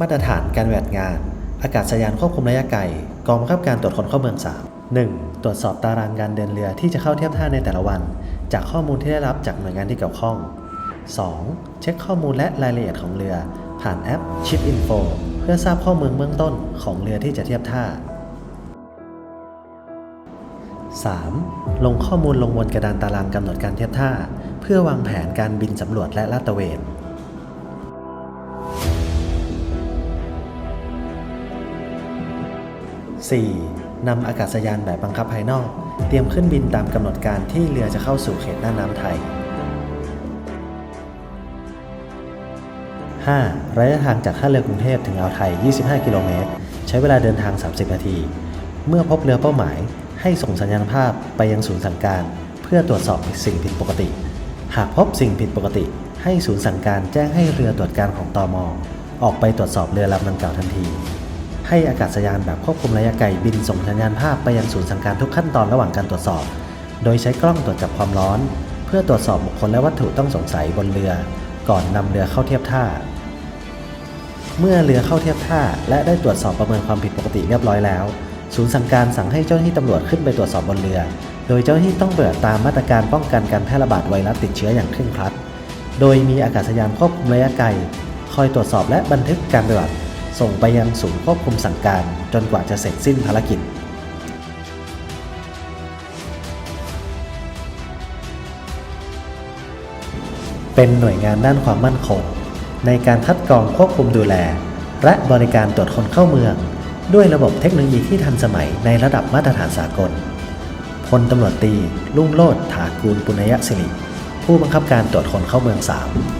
มาตรฐานการปฏิบัติงาน อากาศยานควบคุมระยะไกล กองบังคับการตรวจคนเข้าเมือง 3 1. ตรวจสอบตารางการเดินเรือที่จะเข้าเทียบท่าในแต่ละวัน จากข้อมูลที่ได้รับจากหน่วยงานที่เกี่ยวข้อง 2. เช็คข้อมูลและรายละเอียดของเรือ ผ่านแอป Ship Info เพื่อทราบข้อมูลเบื้องต้นของเรือที่จะเทียบท่า 3. ลงข้อมูลลงบนกระดานตารางกำหนดการเทียบท่า เพื่อวางแผนการบินสำรวจและลาดตระเวน 4. นำอากาศยานแบบบังคับภายนอก เตรียมขึ้นบินตามกำหนดการที่เรือจะเข้าสู่เขตหน้าน้ำไทย 5. ระยะทางจากท่าเรือกรุงเทพถึงอ่าวไทย 25 กิโลเมตร ใช้เวลาเดินทาง 30 นาที เมื่อพบเรือเป้าหมาย ให้ส่งสัญญาณภาพไปยังศูนย์สั่งการ เพื่อตรวจสอบสิ่งผิดปกติ หากพบสิ่งผิดปกติ ให้ศูนย์สั่งการแจ้งให้เรือตรวจการของตอมออกไปตรวจสอบเรือลำดังกล่าวทันที ให้อากาศยานแบบควบคุมระยะไกลบินส่งสัญญาณภาพไปยังศูนย์สั่งการทุกขั้นตอนระหว่างการตรวจสอบ โดยใช้กล้องตรวจจับความร้อน เพื่อตรวจสอบบุคคลและวัตถุต้องสงสัยบนเรือ ก่อนนำเรือเข้าเทียบท่า เมื่อเรือเข้าเทียบท่า และได้ตรวจสอบประเมินความผิดปกติเรียบร้อยแล้ว ศูนย์สั่งการสั่งให้เจ้าหน้าที่ตำรวจขึ้นไปตรวจสอบบนเรือ โดยเจ้าหน้าที่ต้องปฏิบัติตามมาตรการป้องกันการแพร่ระบาดไวรัสติดเชื้ออย่างเคร่งครัด โดยมีอากาศยานควบคุมระยะไกลคอยตรวจสอบและบันทึกการปฏิบัติ ส่งไปยังศูนย์ควบคุมสั่งการจนกว่าจะเสร็จสิ้นภารกิจ เป็นหน่วยงานด้านความมั่นคง ในการคัดกรองควบคุมดูแล และบริการตรวจคนเข้าเมือง ด้วยระบบเทคโนโลยีที่ทันสมัยในระดับมาตรฐานสากลพลตำรวจตี ลุ่งโลดถากูลปุณยศิริผู้บังคับการตรวจคนเข้าเมือง 3